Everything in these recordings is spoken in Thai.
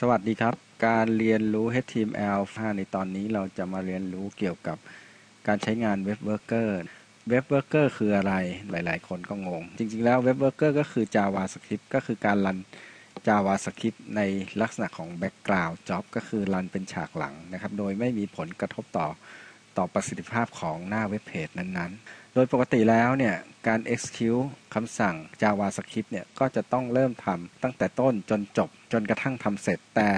สวัสดีครับ การเรียนรู้ HTML 5ในตอนนี้เราจะมาเรียนรู้เกี่ยวกับการใช้งาน Web Worker Web Worker คืออะไร หลาย ๆ คนก็งง จริง ๆ แล้ว Web Worker ก็คือ JavaScript ก็คือการรัน JavaScript ในลักษณะของ Background Job ก็คือรันเป็นฉากหลังนะครับ โดยไม่มีผลกระทบต่อต่อประสิทธิภาพของหน้าเว็บเพจนั้น ๆ โดยปกติแล้วเนี่ยการ execute คำสั่ง JavaScript เนี่ยก็จะต้องเริ่มทำตั้งแต่ต้นจนจบ จนกระทั่งทำเสร็จ แต่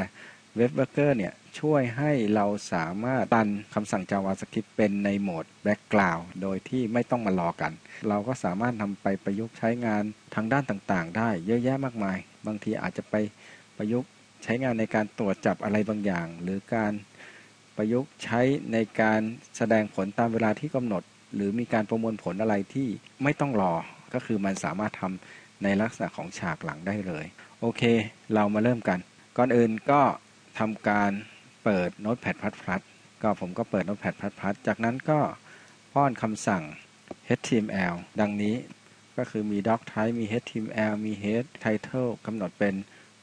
Web Worker เนี่ยช่วยให้เราสามารถตันคำสั่ง JavaScript เป็นในโหมด Background โดยที่ไม่ต้องมารอกัน เราก็สามารถนำไปประยุกต์ใช้งานทางด้านต่างๆ ได้เยอะแยะมากมาย บางทีอาจจะไปประยุกต์ใช้งานในการตรวจจับอะไรบางอย่าง หรือการประยุกต์ใช้ในการแสดงผลตามเวลาที่กำหนด หรือมีการประมวลผลอะไรที่ไม่ต้องรอ ก็คือมันสามารถทำในลักษณะของฉากหลังได้เลย โอเค เรามาเริ่มกัน ก่อนอื่นก็ทำการเปิด Notepad++ ก็ผมก็เปิด Notepad++ จากนั้นก็ป้อนคำสั่ง HTML ดังนี้ก็คือมี doc type มี HTML มี head title กำหนดเป็น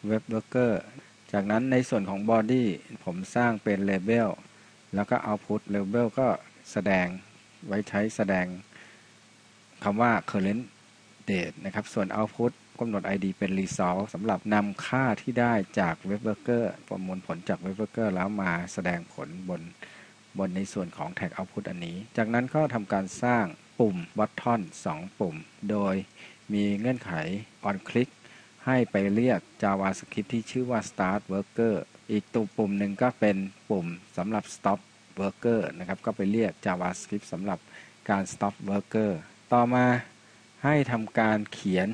web worker จากนั้นในส่วนของ body ผมสร้างเป็น label แล้วก็ output label ก็แสดงไว้ใช้แสดงคำว่า current date นะครับ ส่วน output กำหนด ID เป็น result สำหรับนำค่าที่ได้จาก web worker ประมวลผลจาก web worker แล้วมาแสดงผลบนบนในส่วนของ tag output อันนี้ จากนั้นก็ทำการสร้างปุ่ม button 2 ปุ่ม โดยมีเงื่อนไข on click ให้ไปเรียก JavaScript ที่ชื่อว่า start worker อีกตัวปุ่มหนึ่งก็เป็นปุ่มสำหรับ stop worker นะครับ ก็ไปเรียก JavaScript สำหรับการ stop worker ต่อมาให้ทำการเขียน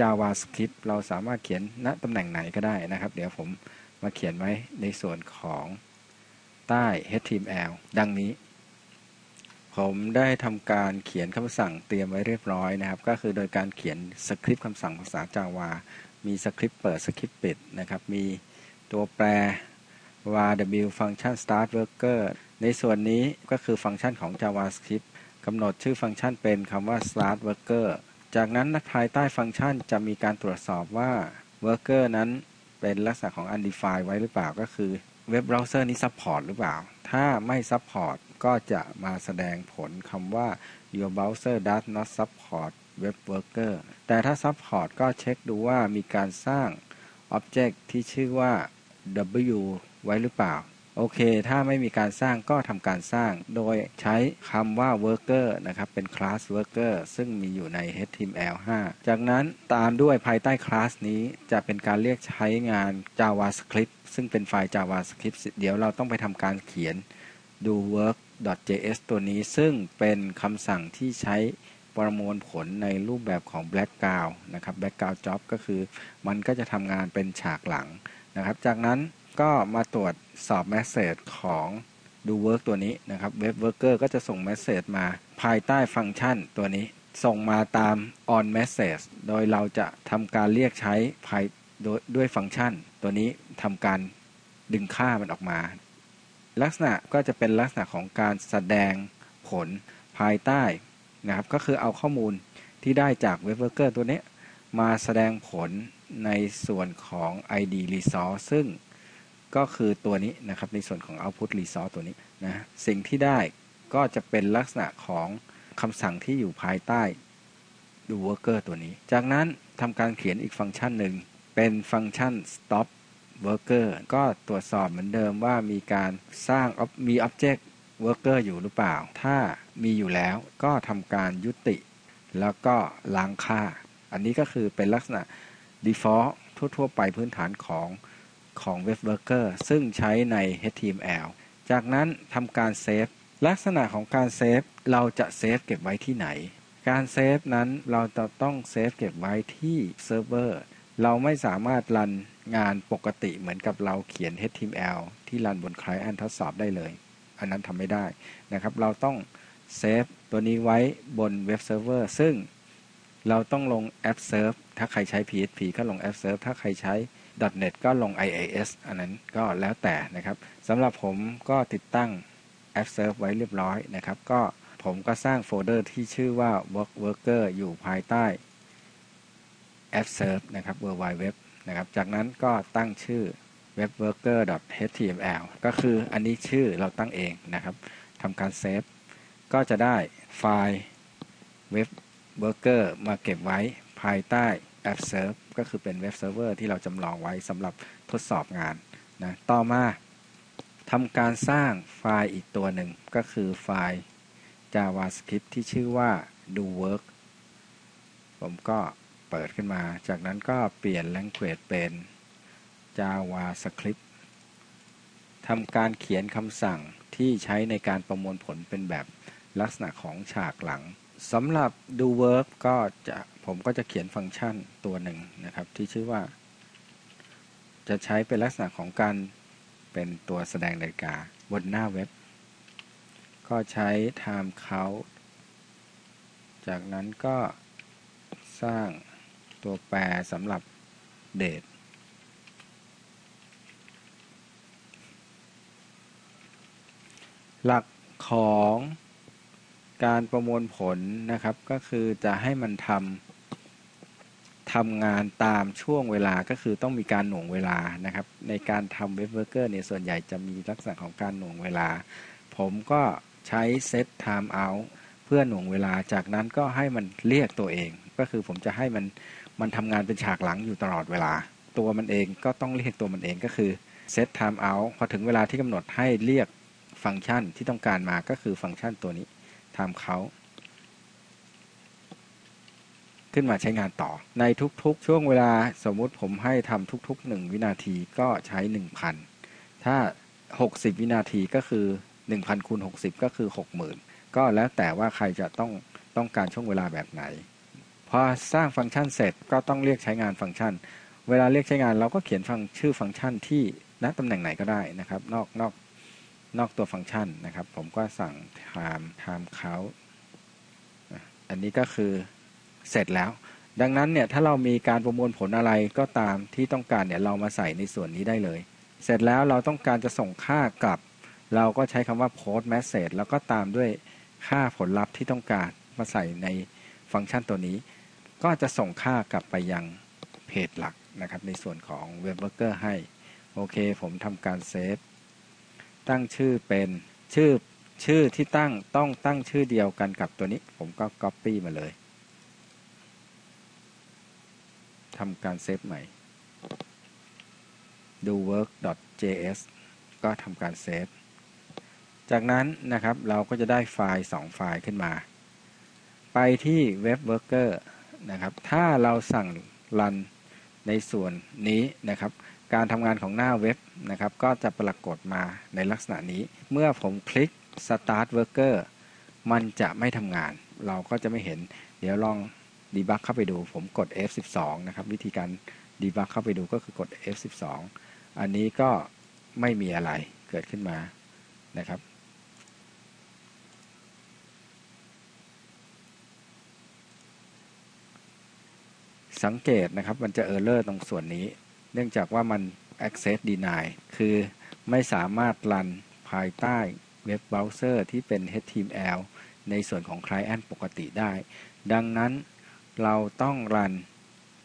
JavaScript เราสามารถเขียนณตำแหน่งไหนก็ได้นะครับ เดี๋ยวผมมาเขียนไว้ในส่วนของใต้ HTML ดังนี้ ผมได้ทำการเขียนคำสั่งเตรียมไว้เรียบร้อยนะครับ ก็คือโดยการเขียนสคริปต์คำสั่งภาษา Java มีสคริปต์เปิดสคริปต์ปิดนะครับ มีตัวแปร var w function start worker ในส่วนนี้ก็คือฟังก์ชันของ JavaScript กำหนดชื่อฟังก์ชันเป็นคำว่า start worker จากนั้นภายใต้ฟังก์ชันจะมีการตรวจสอบว่า worker นั้นเป็นลักษณะของ undefined ไว้หรือเปล่าก็คือเว็บเบราว์เซอร์นี้ support หรือเปล่า ถ้าไม่ support ก็จะมาแสดงผลคำว่า your browser does not support web worker แต่ถ้า support ก็เช็คดูว่ามีการสร้าง object ที่ชื่อว่า w ไว้หรือเปล่า โอเค ถ้าไม่มีการสร้างก็ทำการสร้าง โดยใช้คำว่า worker นะครับ เป็น class worker ซึ่งมีอยู่ใน HTML5 จากนั้นตามด้วยภายใต้คลาสนี้จะเป็นการเรียกใช้งาน JavaScript ซึ่งเป็นไฟล์ JavaScript เดี๋ยวเราต้องไปทำการเขียน do work.js ตัวนี้ซึ่งเป็นคำสั่งที่ใช้ประมวลผลในรูปแบบของ background นะครับ background job ก็คือมันก็จะทำงานเป็นฉากหลังนะครับ จากนั้น ก็มาตรวจสอบ message ของ do work ตัวนี้นะครับ web worker ก็จะส่ง message มาภายใต้ฟังก์ชันตัวนี้ ส่งมาตาม on message โดยเราจะทำการเรียกใช้ภายด้วยฟังก์ชัน ตัวนี้ทำการดึงค่ามันออกมา ลักษณะก็จะเป็นลักษณะของการแสดงผลภายใต้นะครับก็คือเอาข้อมูลที่ได้จาก web worker ตัวนี้ มาแสดงผลในส่วนของ id resource ซึ่ง ก็คือตัวนี้นะครับในส่วนของ output resource ตัวนี้นะสิ่งที่ได้ก็จะเป็นลักษณะของคำสั่งที่อยู่ภายใต้ do worker ตัวนี้ จากนั้นทำการเขียนอีกฟังก์ชันหนึ่ง เป็นฟังก์ชัน stop worker ก็ตรวจสอบเหมือนเดิมว่ามีการสร้างมี object worker อยู่หรือเปล่า ถ้ามีอยู่แล้วก็ทำการยุติ แล้วก็ล้างค่า อันนี้ก็คือเป็นลักษณะ default ทั่ว ๆ ไปพื้นฐานของ ของ Web Worker ซึ่งใช้ใน HTML จากนั้นทำการเซฟ ลักษณะของการเซฟ เราจะเซฟเก็บไว้ที่ไหน การเซฟนั้นเราจะต้องเซฟเก็บไว้ที่เซิร์ฟเวอร์ เราไม่สามารถรันงานปกติเหมือนกับเราเขียน HTML ที่รันบน Client ทดสอบได้เลย อันนั้นทำไม่ได้นะครับ เราต้องเซฟตัวนี้ไว้บนเว็บเซิร์ฟเวอร์ซึ่งเราต้องลงแอปเซิร์ฟถ้าใครใช้ PHP ก็ลงแอปเซิร์ฟถ้าใครใช้ .net ก็ลง IIS อันนั้นก็แล้วแต่นะครับสำหรับผมก็ติดตั้ง App Serve ไว้เรียบร้อยนะครับ ก็ผมก็สร้างโฟลเดอร์ที่ชื่อว่า Work Worker อยู่ภายใต้ App Serve นะครับ World Wide Web นะครับ จากนั้นก็ตั้งชื่อ webworker.html ก็คืออันนี้ชื่อเราตั้งเองนะครับทำการเซฟก็จะได้ไฟล์ webworker มาเก็บไว้ภายใต้ app serve ก็คือเป็นเว็บเซิร์ฟเวอร์ที่เราจำลองไว้สำหรับทดสอบงานนะต่อมาทำการสร้างไฟล์อีกตัวหนึ่งก็คือไฟล์ JavaScript ที่ชื่อว่า do work ผมก็เปิดขึ้นมา จากนั้นก็เปลี่ยน language เป็น JavaScript ทำการเขียนคำสั่งที่ใช้ในการประมวลผลเป็นแบบลักษณะของฉากหลัง สำหรับ do work ก็จะผมก็จะเขียนฟังก์ชันตัวหนึ่งนะครับ ที่ชื่อว่า จะใช้เป็นลักษณะของการเป็นตัวแสดงนาฬิกาบนหน้าเว็บ ก็ใช้ time count จากนั้นก็สร้างตัวแปรสำหรับ date หลักของ การประมวลผลนะครับก็คือจะให้มันทำทำงานตามช่วงเวลาก็คือต้องมีการหน่วงเวลานะครับ ในการทำเว็บเวิร์กเกอร์เนี่ยส่วนใหญ่จะมีลักษณะของการหน่วงเวลา ผมก็ใช้เซต time out เพื่อหน่วงเวลาจากนั้นก็ให้มันเรียกตัวเอง ก็คือผมจะให้มันมันทำงานเป็นฉากหลังอยู่ตลอดเวลา ตัวมันเองก็ต้องเรียกตัวมันเองก็คือ set time out พอถึงเวลาที่กำหนดให้เรียกฟังก์ชันที่ต้องการมาก็คือฟังก์ชันตัวนี้ time count ขึ้นมาใช้งานต่อ ในทุกๆ ช่วงเวลาสมมุติผมให้ทำทุก ๆ 1 วินาทีก็ใช้ 1,000 ถ้า 60 วินาทีก็คือ 1,000คูณ60 ก็คือ 60,000 ก็แล้วแต่ว่าใครจะต้องต้องการช่วงเวลาแบบไหน พอสร้างฟังก์ชันเสร็จก็ต้องเรียกใช้งานฟังก์ชัน เวลาเรียกใช้งานเราก็เขียนฟังชื่อฟังก์ชันที่ณตำแหน่งไหนก็ได้นะครับ นอกนอก นอกตัวฟังก์ชันนะครับ ผมก็สั่ง time time count อันนี้ก็คือเสร็จแล้ว ดังนั้นเนี่ยถ้าเรามีการประมวลผลอะไรก็ตามที่ต้องการเนี่ยเรามาใส่ในส่วนนี้ได้เลย เสร็จแล้วเราต้องการจะส่งค่ากลับ เราก็ใช้คำว่า post message แล้วก็ตามด้วยค่าผลลัพธ์ที่ต้องการมาใส่ในฟังก์ชันตัวนี้ ก็จะส่งค่ากลับไปยังเพจหลักนะครับในส่วนของ Web Worker ให้ โอเค ผมทำการเซฟ ตั้งชื่อเป็นชื่อชื่อที่ตั้งต้องตั้งชื่อเดียวกันกับตัวนี้ ผมก็ Copy มาเลยทำการเซฟใหม่ do work.js ก็ทำการเซฟ จากนั้นนะครับเราก็จะได้ไฟล์ 2 ไฟล์ขึ้นมา ไปที่ Web Worker นะครับ ถ้าเราสั่งรันในส่วนนี้นะครับ การทำงานของหน้าเว็บนะครับ ก็จะปรากฏมาในลักษณะนี้ เมื่อผมคลิก Start Worker มันจะไม่ทำงาน เราก็จะไม่เห็น เดี๋ยวลองดีบักเข้าไปดู ผมกด F12 นะครับ วิธีการดีบักเข้าไปดูก็คือกด F12 อันนี้ก็ไม่มีอะไรเกิดขึ้นมานะครับ สังเกตนะครับ มันจะเออร์เลอร์ตรงส่วนนี้ เนื่องจากว่ามัน access deny คือไม่สามารถรันภายใต้เว็บเบราว์เซอร์ที่เป็น HTML ในส่วนของ Client ปกติได้ ดังนั้นเราต้องรัน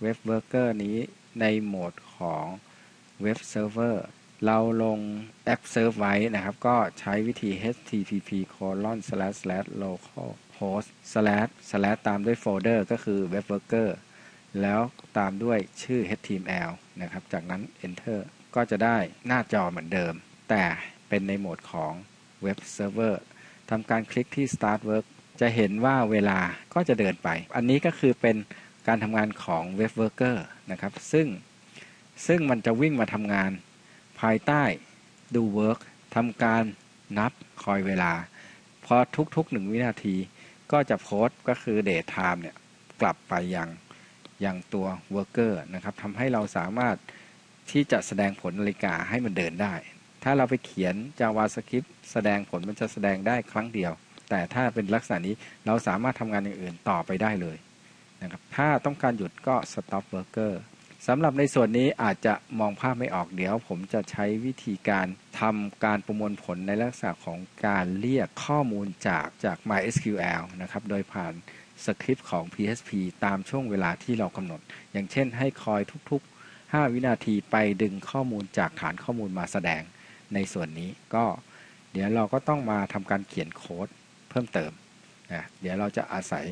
เว็บเวิร์กเกอร์นี้ในโหมดของเว็บเซิร์ฟเวอร์เราลงแอปเซิร์ฟไว้นะครับ ก็ใช้วิธี http colon slash slash local host slash slash ตามด้วยโฟลเดอร์ก็คือเว็บเวิร์กเกอร์แล้วตามด้วยชื่อ html นะครับ จากนั้น enter ก็จะได้หน้าจอเหมือนเดิม แต่เป็นในโหมดของเว็บเซิร์ฟเวอร์ทำการคลิกที่ start work จะเห็นว่าเวลาก็จะเดินไป อันนี้ก็คือเป็นการทำงานของเว็บเวิร์กเกอร์นะครับ ซึ่งซึ่งมันจะวิ่งมาทำงานภายใต้ do work ทำการนับคอยเวลา พอทุกๆหนึ่งวินาทีก็จะโพสต์ก็คือ date time เนี่ย กลับไปยัง อยังตัว worker นะครับทำให้เราสามารถที่จะแสดงผลนาฬิกาให้มันเดินได้ ถ้าเราไปเขียน JavaScript แสดงผลมันจะแสดงได้ครั้งเดียว แต่ถ้าเป็นลักษณะนี้เราสามารถทำงานอย่างอื่นต่อไปได้เลยนะครับถ้าต้องการหยุดก็ stop worker สำหรับในส่วนนี้อาจจะมองภาพไม่ออกเดี๋ยว ผมจะใช้วิธีการทำการประมวลผลในลักษณะของการเรียกข้อมูลจากจาก MySQL นะครับ โดยผ่าน สคริปต์ของ PHP ตามช่วงเวลาที่เรากำหนด อย่างเช่นให้คอยทุกๆ 5 วินาทีไปดึงข้อมูลจากฐานข้อมูลมาแสดงในส่วนนี้ก็ เดี๋ยวเราก็ต้องมาทำการเขียนโค้ดเพิ่มเติมนะเดี๋ยวเราจะอาศัย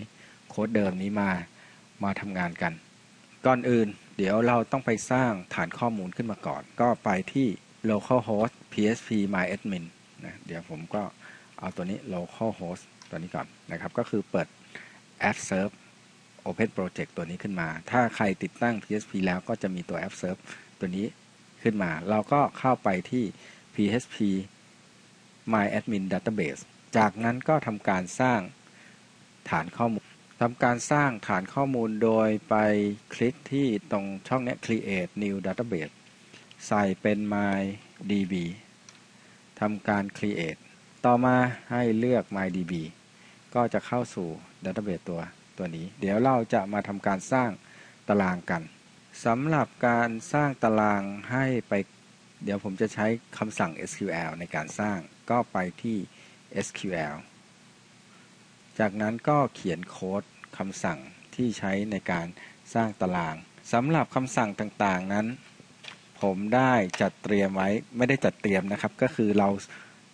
โค้ดเดิมนี้มามาทำงานกัน ก่อนอื่น เดี๋ยวเราต้องไปสร้างฐานข้อมูลขึ้นมาก่อน ก็ไปที่ localhost php myadmin นะเดี๋ยวผมก็เอาตัวนี้ localhost ตัวนี้ก่อนนะครับ ก็คือเปิด app serve open project ตัวนี้ขึ้นมา ถ้าใครติดตั้ง php แล้วก็จะมีตัว app serve ตัวนี้ขึ้นมา เราก็เข้าไปที่ php myadmin database จากนั้นก็ทำการสร้างฐานข้อมูลทำการสร้างฐานข้อมูลโดยไปคลิกที่ตรงช่องนี้ create new database ใส่เป็น mydb ทำการ create ต่อมาให้เลือก mydb ก็จะเข้าสู่ database ตัวตัวนี้ เดี๋ยวเราจะมาทำการสร้างตารางกันสำหรับการสร้างตารางให้ไป เดี๋ยวผมจะใช้คำสั่ง SQL ในการสร้างก็ไปที่ SQL จากนั้นก็เขียนโค้ดคำสั่งที่ใช้ในการสร้างตารางสำหรับคำสั่งต่างๆนั้น ผมได้จัดเตรียมไว้ไม่ได้จัดเตรียมนะครับ ก็คือเรา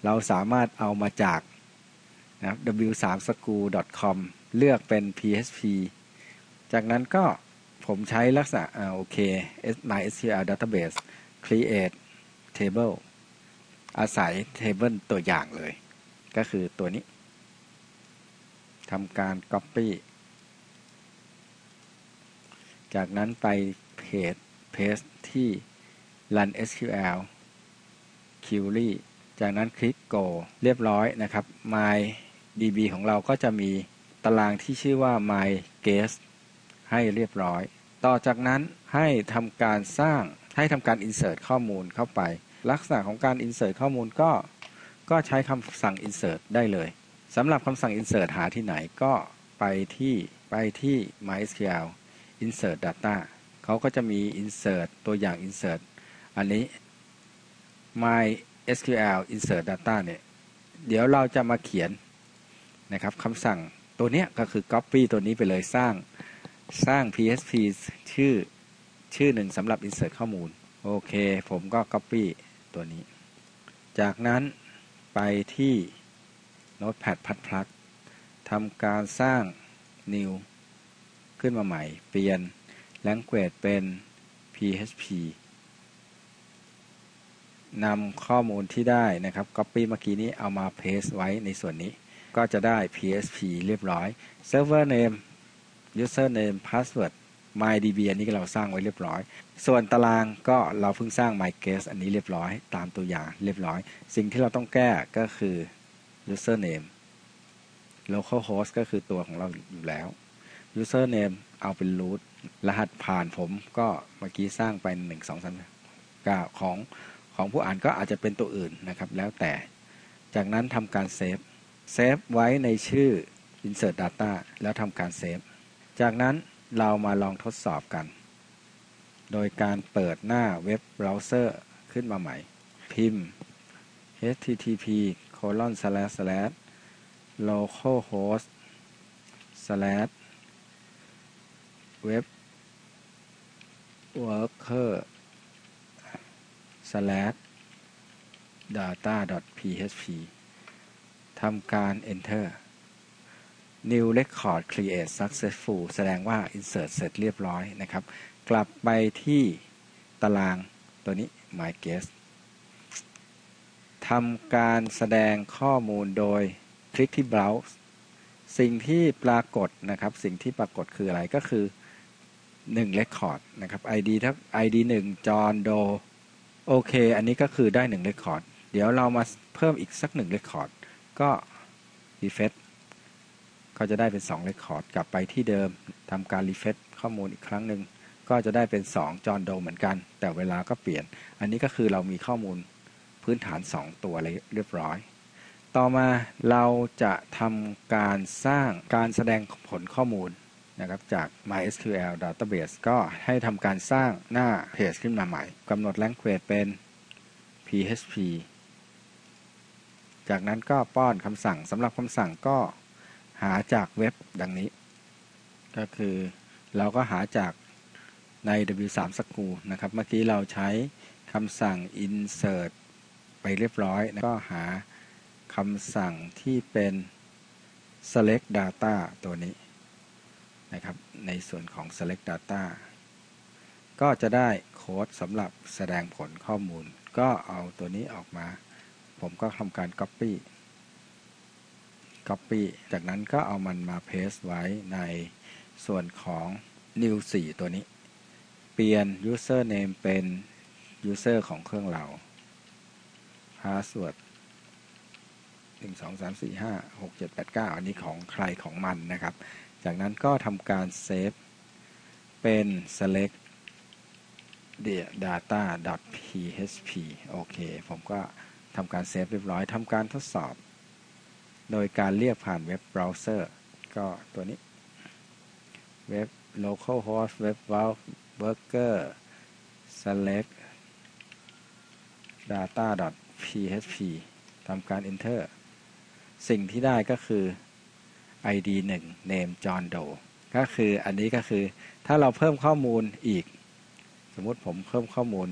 เราสามารถเอามาจาก นะ w3school.com เลือกเป็น php จากนั้นก็ผมใช้ลักษณะโอเค MySQL database create table อาศัย table ตัวอย่างเลย ก็คือตัวนี้ทำการ copy จากนั้นไปเพจ paste ที่ run SQL query จากนั้นคลิก go เรียบร้อยนะครับ my DB ของเราก็จะมีตารางที่ชื่อว่า my guest ให้เรียบร้อย ต่อจากนั้นให้ทำการสร้างให้ทำการ insert ข้อมูลเข้าไป ลักษณะของการ insert ข้อมูลก็ ก็ใช้คำสั่ง insert ได้เลยสำหรับคำสั่ง insert หาที่ไหนก็ไปที่ไปที่ MySQL insert data เขาก็จะมี insert ตัวอย่าง insert อันนี้ MySQL insert data เนี่ย เดี๋ยวเราจะมาเขียน นะครับคำสั่งตัวนี้ก็คือ copy ตัวนี้ไปเลยสร้างสร้าง PHP ชื่อชื่อหนึ่งสำหรับ insert ข้อมูล โอเค ผมก็ copy ตัวนี้ จากนั้นไปที่ Notepad++ ทำการสร้าง new ขึ้นมาใหม่ เปลี่ยน language เป็น PHP นำข้อมูลที่ได้นะครับ copy เมื่อกี้นี้เอามา paste ไว้ในส่วนนี้ ก็จะได้ PHP เรียบร้อย server name user name password MyDB อันนี้เราสร้างไว้เรียบร้อย ส่วนตารางก็เราเพิ่งสร้าง MyGuest อันนี้เรียบร้อย ตามตัวอย่างเรียบร้อย สิ่งที่เราต้องแก้ก็คือ user name local host ก็คือตัวของเราอยู่แล้ว user name เอาเป็น root รหัสผ่านผมก็เมื่อกี้สร้างไป 1 2 3 9ของของผู้อ่านก็อาจจะเป็นตัวอื่นนะครับ แล้วแต่ จากนั้นทำการเซฟ เซฟไว้ในชื่อ insert data แล้วทำการเซฟ จากนั้นเรามาลองทดสอบกัน โดยการเปิดหน้าเว็บเบราว์เซอร์ขึ้นมาใหม่ พิมพ์ http colon slash slash localhost slash web worker slash data php ำการ enter new record create successful แสดงว่า insert เสร็จเรียบร้อยนะครับ กลับไปที่ตารางตัวนี้ my guest ทำการแสดงข้อมูลโดยคลิกที่ browse สิ่งที่ปรากฏนะครับ สิ่งที่ปรากฏคืออะไรก็คือ1 record นะครับ id ถ้า id 1 john doe โอเค อันนี้ก็คือได้1 record เดี๋ยวเรามาเพิ่มอีกสัก1 record ก็ refresh ก็จะได้เป็น2 Record กลับไปที่เดิมทำการรีเฟซข้อมูลอีกครั้งหนึ่งก็จะได้เป็น 2 จอนโดเหมือนกัน แต่เวลาก็เปลี่ยน อันนี้ก็คือเรามีข้อมูลพื้นฐาน 2 ตัวเรียบร้อย ต่อมาเราจะทำการสร้างการแสดงผลข้อมูลนะครับจาก MySQL Database ก็ให้ทำการสร้างหน้าเพจขึ้นมาใหม่กำหนด language เป็น PHP จากนั้นก็ป้อนคำสั่งสำหรับคำสั่งก็หาจากเว็บดังนี้ ก็คือเราก็หาจากใน W3 School นะครับ เมื่อกี้เราใช้คำสั่ง insert ไปเรียบร้อยก็หาคำสั่งที่เป็น select data ตัวนี้นะครับ ในส่วนของ select data ก็จะได้โค้ดสำหรับแสดงผลข้อมูล ก็เอาตัวนี้ออกมา ผมก็ทำการ copy copy จากนั้นก็เอามันมา paste ไว้ในส่วนของ new 4 ตัวนี้ เปลี่ยน username เป็น user ของเครื่องเรา password 1 2 3 4 5 6 7 8 9 อันนี้ของใครของมันนะครับ จากนั้นก็ทำการเซฟเป็น select data php โอเค ผมก็ ทำการเซฟเรียบร้อยทำการทดสอบ โดยการเรียกผ่านเว็บเบราว์เซอร์ก็ตัวนี้ เว็บ localhost web worker select data php ทำการ enter สิ่งที่ได้ก็คือ id 1 name John Doe ก็คืออันนี้ก็คือถ้าเราเพิ่มข้อมูลอีก สมมติผมเพิ่มข้อมูล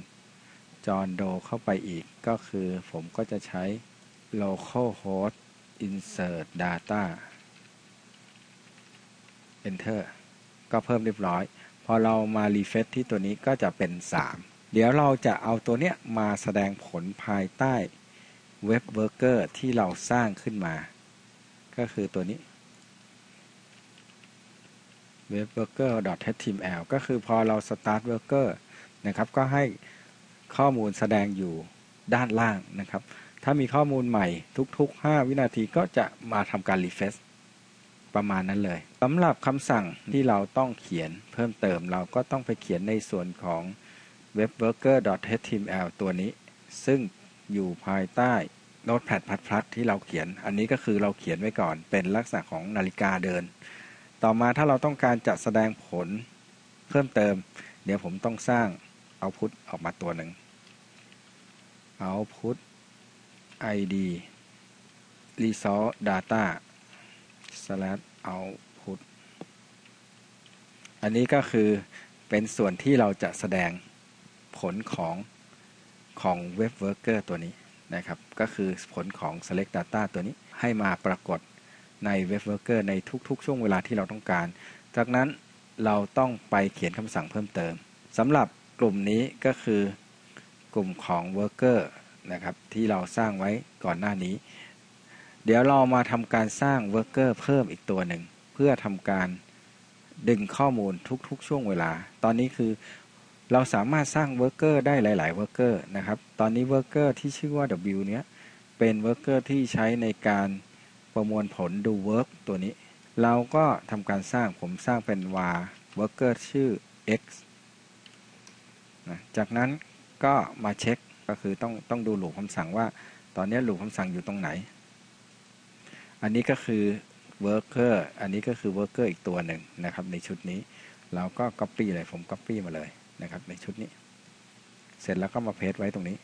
John Doe เข้าไปอีกก็คือผมก็จะใช้ localhost insert data enter ก็เพิ่มเรียบร้อย พอเรามารีเฟซที่ตัวนี้ก็จะเป็น 3 เดี๋ยวเราจะเอาตัวเนี้ยมาแสดงผลภายใต้เว็บเวิร์เกอร์ที่เราสร้างขึ้นมา ก็คือตัวนี้ webworker.html ก็คือพอเรา start worker นะครับ ก็ให้ ข้อมูลแสดงอยู่ด้านล่างนะครับ ถ้ามีข้อมูลใหม่ทุกๆ 5 วินาทีก็จะมาทำการรีเฟซประมาณนั้นเลยสำหรับคำสั่งที่เราต้องเขียนเพิ่มเติมเราก็ต้องไปเขียนในส่วนของ webworker.html ตัวนี้ ซึ่งอยู่ภายใต้ Notepad++ ที่เราเขียน อันนี้ก็คือเราเขียนไว้ก่อนเป็นลักษณะของนาฬิกาเดิน ต่อมาถ้าเราต้องการจะแสดงผลเพิ่มเติม เดี๋ยวผมต้องสร้าง output ออกมาตัวหนึ่ง output id resource data slash output อันนี้ก็คือเป็นส่วนที่เราจะแสดงผลของของ Web Worker ตัวนี้นะครับ ก็คือผลของ Select Data ตัวนี้ให้มาปรากฏใน Web Worker ในทุกๆ ช่วงเวลาที่เราต้องการ จากนั้นเราต้องไปเขียนคำสั่งเพิ่มเติมสำหรับกลุ่มนี้ก็คือ กลุ่มของ Worker นะครับที่เราสร้างไว้ก่อนหน้านี้ เดี๋ยวเรามาทำการสร้าง Worker เพิ่มอีกตัวหนึ่ง เพื่อทำการดึงข้อมูลทุกๆ ช่วงเวลา ตอนนี้คือเราสามารถสร้าง Worker ได้หลายๆ Worker นะครับ ตอนนี้ Worker ที่ชื่อว่า W เนี้ยเป็น Worker ที่ใช้ในการประมวลผลดู Work ตัวนี้ เราก็ทำการสร้างผมสร้างเป็น var Worker ชื่อ x นะจากนั้น ก็มาเช็คก็คือต้องต้องดูหลูคำสั่งว่า ตอนนี้หลูคำสั่งอยู่ตรงไหน อันนี้ก็คือ worker อันนี้ก็คือ worker อีกตัวหนึ่งนะครับในชุดนี้ เราก็ copy เลยผม copy มาเลยนะครับในชุดนี้ เสร็จแล้วก็มาเพจไว้ตรงนี้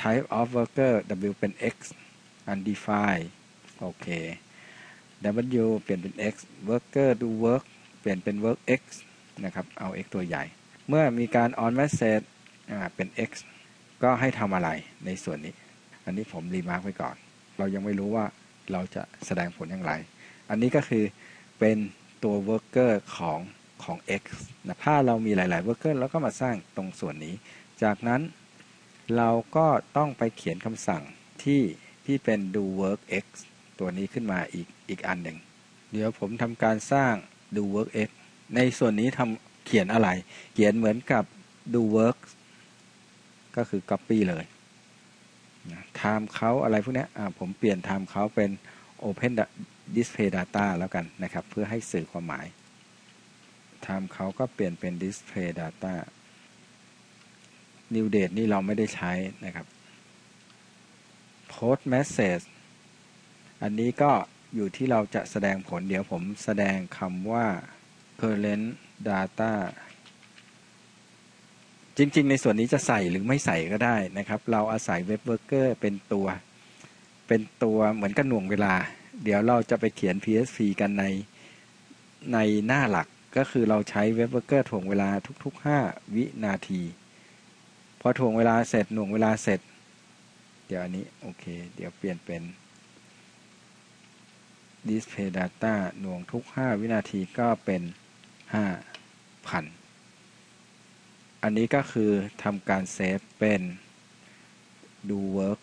type of worker w เป็น x undefined โอเค w เปลี่ยนเป็น x worker do work เปลี่ยนเป็น work x นะครับ เอา x ตัวใหญ่ เมื่อมีการ on message เป็น x ก็ให้ทำอะไรในส่วนนี้ อันนี้ผมรีมาร์กไว้ก่อน เรายังไม่รู้ว่าเราจะแสดงผลอย่างไร อันนี้ก็คือเป็นตัว worker ของของ x นะถ้าเรามีหลายๆ worker แล้วก็มาสร้างตรงส่วนนี้ จากนั้นเราก็ต้องไปเขียนคำสั่งที่ที่เป็น do work x ตัวนี้ขึ้นมาอีกอีกอันหนึ่ง เดี๋ยวผมทำการสร้าง do work x ในส่วนนี้ทำเขียนอะไร เขียนเหมือนกับ do work ก็คือ copy เลยนะ time เขาอะไรพวกนี้ผมเปลี่ยน time เขาเป็น open display data แล้วกันนะครับ เพื่อให้สื่อความหมาย time เขาก็เปลี่ยนเป็น display data new date นี่เราไม่ได้ใช้นะครับ post message อันนี้ก็อยู่ที่เราจะแสดงผลเดี๋ยวผมแสดงคำว่า current data จริง ๆ ในส่วนนี้จะใส่หรือไม่ใส่ก็ได้นะครับ เราอาศัยเว็บเวิร์กเกอร์เป็นตัว เป็นตัวเหมือนกับหน่วงเวลา เดี๋ยวเราจะไปเขียน PSP กันในในหน้าหลักก็คือเราใช้เว็บเบอร์เกอร์ถ่วงเวลาทุก ๆ 5 วินาที พอถ่วงเวลาเสร็จหน่วงเวลาเสร็จ เดี๋ยวอันนี้ โอเค เดี๋ยวเปลี่ยนเป็น display data หน่วงทุก 5 วินาทีก็เป็น 5,000 อันนี้ก็คือทำการเซฟเป็น do work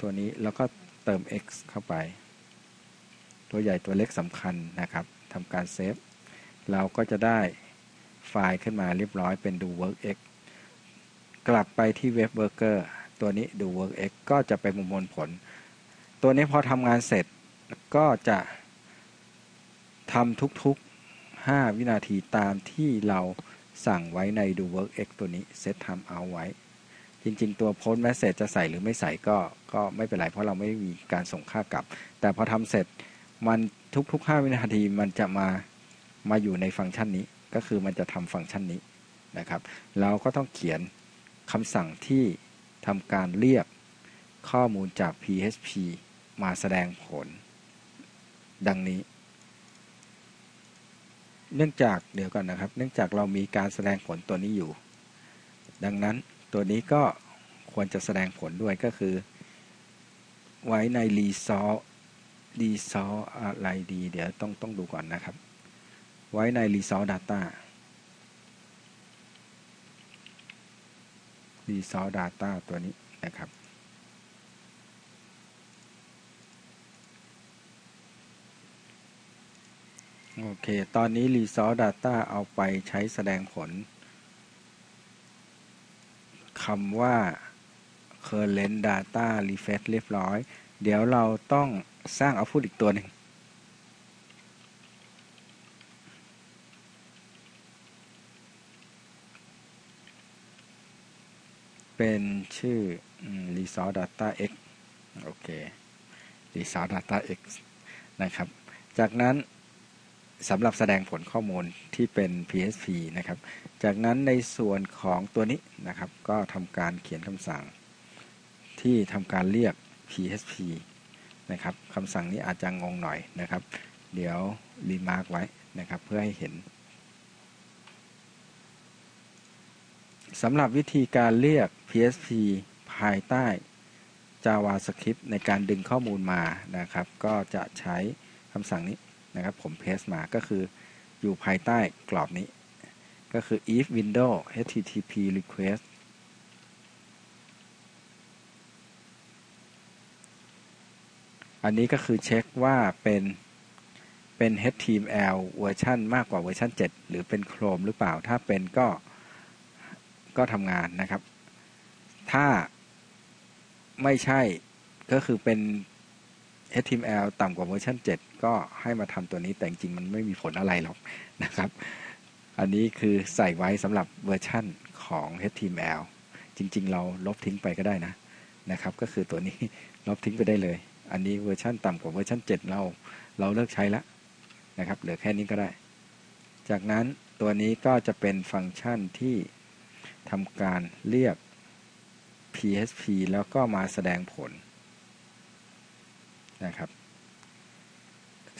ตัวนี้แล้วก็เติม x เข้าไป ตัวใหญ่ตัวเล็กสำคัญนะครับทำการเซฟเราก็จะได้ไฟล์ขึ้นมาเรียบร้อยเป็น do work x กลับไปที่เว็บเบอร์เกอร์ตัวนี้ do work x ก็จะไปประมวลผล ตัวนี้พอทำงานเสร็จก็จะทำทุกๆ 5 วินาทีตามที่เรา สั่งไว้ใน do work x ตัวนี้ set time out ไว้ จริง ๆ ตัว post message จะใส่หรือไม่ใส่ก็ก็ไม่เป็นไร เพราะเราไม่มีการส่งค่ากลับ แต่พอทำเสร็จมันทุกๆ 5 วินาทีมันจะมามาอยู่ในฟังก์ชันนี้ ก็คือมันจะทำฟังก์ชันนี้นะครับ เราก็ต้องเขียนคำสั่งที่ทำการเรียกข้อมูลจาก PHP มาแสดงผล ดังนี้ เนื่องจากเดี๋ยวก่อนนะครับ เนื่องจากเรามีการแสดงผลตัวนี้อยู่ ดังนั้นตัวนี้ก็ควรจะแสดงผลด้วยก็คือ ไว้ใน result result อะไรดี เดี๋ยวต้องต้องดูก่อนนะครับ ไว้ใน result data result data ตัวนี้นะครับ โอเค ตอนนี้ result data เอาไปใช้แสดงผลคำว่า current data refresh เรียบร้อย เดี๋ยวเราต้องสร้าง output อีกตัวหนึ่ง เป็นชื่อ resource data x โอเค resource data x นะครับ จากนั้น สำหรับแสดงผลข้อมูลที่เป็น PHP นะครับ จากนั้นในส่วนของตัวนี้นะครับ ก็ทำการเขียนคำสั่ง ที่ทำการเรียก PHP นะครับคำสั่งนี้อาจจะงงหน่อยนะครับ เดี๋ยวรีมาร์กไว้นะครับ เพื่อให้เห็นสำหรับวิธีการเรียก PHP ภายใต้ JavaScript ในการดึงข้อมูลมานะครับ ก็จะใช้คำสั่งนี้ นะครับ ผมเพสมาก็คืออยู่ภายใต้กรอบนี้ ก็คือ if window http request อันนี้ก็คือเช็คว่าเป็นเป็น HTML เวอร์ชันมากกว่าเวอร์ชัน7 หรือเป็น Chrome หรือเปล่า ถ้าเป็นก็ก็ทำงานนะครับ ถ้าไม่ใช่ก็คือเป็น HTML ต่ำกว่าเวอร์ชัน7 ก็ให้มาทำตัวนี้แต่จริงมันไม่มีผลอะไรหรอกนะครับ อันนี้คือใส่ไว้สำหรับเวอร์ชันของ HTML จริง ๆ เราลบทิ้งไปก็ได้นะนะครับ ก็คือตัวนี้ลบทิ้งไปได้เลย อันนี้เวอร์ชันต่ำกว่าเวอร์ชัน7 เราเราเลิกใช้แล้วนะครับเหลือแค่นี้ก็ได้ จากนั้นตัวนี้ก็จะเป็นฟังก์ชันที่ทำการเรียก PHP แล้วก็มาแสดงผล นะครับ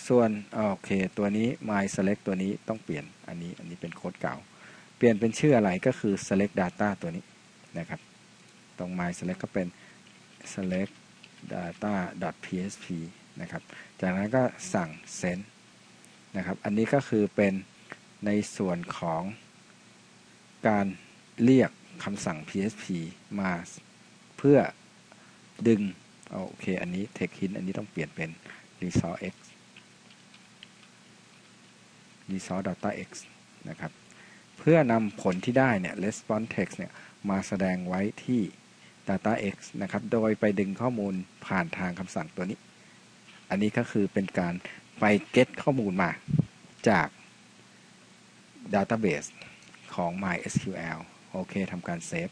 ส่วนโอเคตัวนี้ my select ตัวนี้ต้องเปลี่ยนอันนี้อันนี้เป็นโค้ดเก่า เปลี่ยนเป็นชื่ออะไรก็คือ select data ตัวนี้นะครับ ตรง my select ก็เป็น select data php นะครับ จากนั้นก็สั่ง send นะครับ อันนี้ก็คือเป็นในส่วนของการเรียกคำสั่ง php มาเพื่อดึง โอเค อันนี้ text hint อันนี้ต้องเปลี่ยนเป็น resource x resource data x นะครับ เพื่อนำผลที่ได้เนี่ย response text เนี่ย มาแสดงไว้ที่ data x นะครับ โดยไปดึงข้อมูลผ่านทางคำสั่งตัวนี้ อันนี้ก็คือเป็นการไป get ข้อมูลมาจาก database ของ MySQL โอเคทำการเซฟ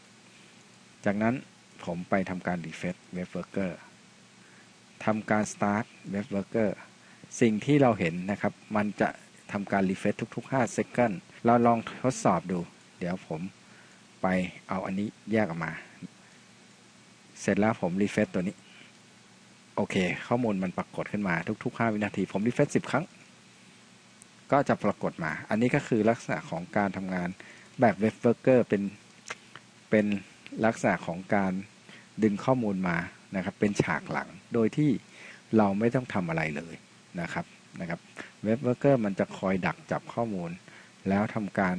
จากนั้น ผมไปทำการ refresh web worker ทำการ start web worker สิ่งที่เราเห็นนะครับ มันจะทำการ refresh ทุก ๆ 5 second เราลองทดสอบดู เดี๋ยวผมไปเอาอันนี้แยกออกมา เสร็จแล้วผม refresh ตัวนี้ โอเค ข้อมูลมันปรากฏขึ้นมาทุก ๆ 5 วินาที ผม refresh 10 ครั้งกก็จะปรากฏมา อันนี้ก็คือลักษณะของการทำงานแบบเว็บเวิร์กเกอร์เป็นเป็นลักษณะของการ ดึงข้อมูลมานะครับเป็นฉากหลังโดยที่เราไม่ต้องทำอะไรเลยนะครับนะครับเว็บเวิร์กเกอร์มันจะคอยดักจับข้อมูล แล้วทำการ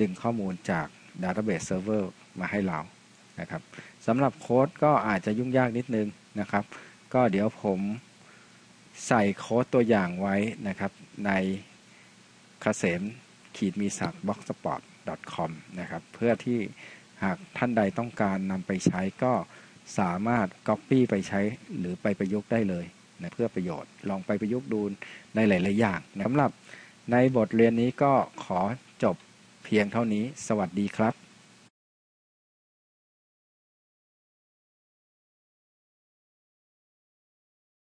ดึงข้อมูลจาก Database Server มาให้เรานะครับสำหรับโค้ดก็อาจจะยุ่งยากนิดนึงนะครับ ก็เดี๋ยวผมใส่โค้ดตัวอย่างไว้นะครับในเกษมขีดมีศักดิ์ blogspot com นะครับเพื่อที่ หากท่านใดต้องการนำไปใช้ก็สามารถ Copy ไปใช้หรือไปประยุกต์ได้เลยนะเพื่อประโยชน์ลองไปประยุกต์ดูในหลาย ๆ อย่างสำหรับในบทเรียนนี้ก็ขอจบเพียงเท่านี้ สวัสดีครับ